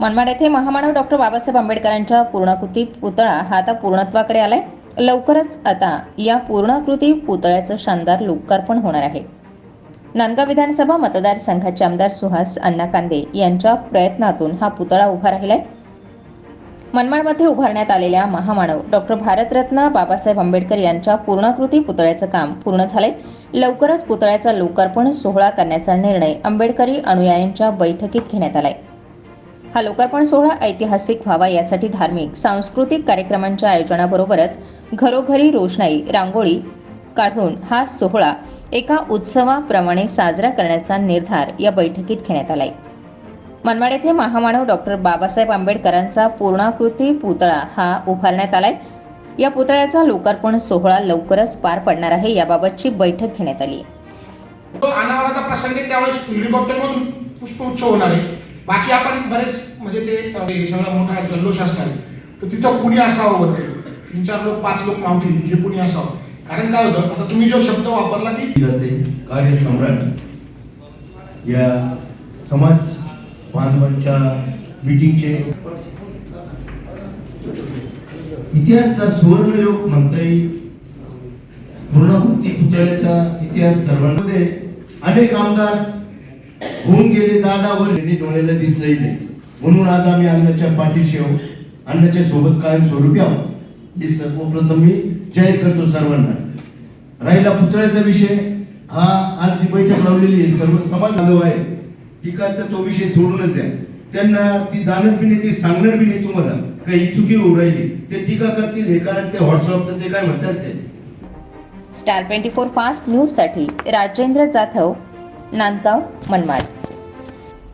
मनमाड येथे महामानव डॉक्टर बाबासाहेब आंबेडकरांच्या पूर्णाकृती पुतळा हा आता पूर्णत्वाकडे आलाय. लवकरच आता या पूर्णाकृती पुतळ्याचं शानदार लोकार्पण होणार आहे. नांदगाव विधानसभा मतदारसंघाचे आमदार सुहास अण्णा कांदे यांच्या प्रयत्नातून हा पुतळा उभा राहिलाय. मनमाडमध्ये उभारण्यात आलेल्या महामानव डॉक्टर भारतरत्न बाबासाहेब आंबेडकर यांच्या पूर्णाकृती पुतळ्याचं काम पूर्ण झालंय. लवकरच पुतळ्याचा लोकार्पण सोहळा करण्याचा निर्णय आंबेडकरी अनुयायांच्या बैठकीत घेण्यात आलाय. हा लोकार्पण सोहळा ऐतिहासिक व्हावा यासाठी धार्मिक सांस्कृतिक कार्यक्रमांच्या आयोजनाबरोबरच घरोघरी रोषणाई रांगोळी काढून हा सोहळा एका उत्सवाप्रमाणे साजरा करण्याचा निर्धार या बैठकीत घेण्यात आलाय. मनमाड येथे महामानव डॉक्टर बाबासाहेब आंबेडकरांचा पूर्णाकृती पुतळा हा उभारण्यात आलाय. या पुतळ्याचा लोकार्पण सोहळा लवकरच पार पडणार आहे याबाबतची बैठक घेण्यात आली. तो अनावराचा प्रसंग त्यावेळेस हेलिकॉप्टरमधून पुष्पगुच्छ होणार आहे. बाकी आपण बरेच म्हणजे ते हे सगळं मोठा जल्लोष असणार. तर तिथं कुणी असावं होतं तीन चार लोक पाच लोक मावतील हे कुणी असावं? कारण काय होतं आता तुम्ही जो शब्द वापरला की जाते कार्य सम्राट या समाज बांधवांच्या मीटिंगचे इतिहासचा सुवर्णयोग म्हणता येईल. पूर्णकृती पुतळ्याचा इतिहास सर्वांमध्ये अनेक आमदार होऊन गेले दादावर. वर यांनी डोळ्याला दिसलंही नाही. म्हणून आज आम्ही अन्नाच्या पाठीशी आहोत. अन्नाच्या सोबत कायम स्वरूपी आहोत. हे सर्वप्रथम मी जाहीर करतो सर्वांना. राहिला पुतळ्याचा विषय. हा आज जी बैठक लावलेली आहे सर्व समाज बांधव आहे टीकाचा तो विषय सोडूनच द्या. त्यांना ती दानत बी नाही ती सांगणार बी नाही तुम्हाला. काही चुकी होऊ राहिली ते टीका करतील. हे कारण ते व्हॉट्सअपचं ते काय म्हणतात ते? स्टार ट्वेंटी फोर फास्ट न्यूजसाठी राजेंद्र जाधव नांदगाव मनमाड.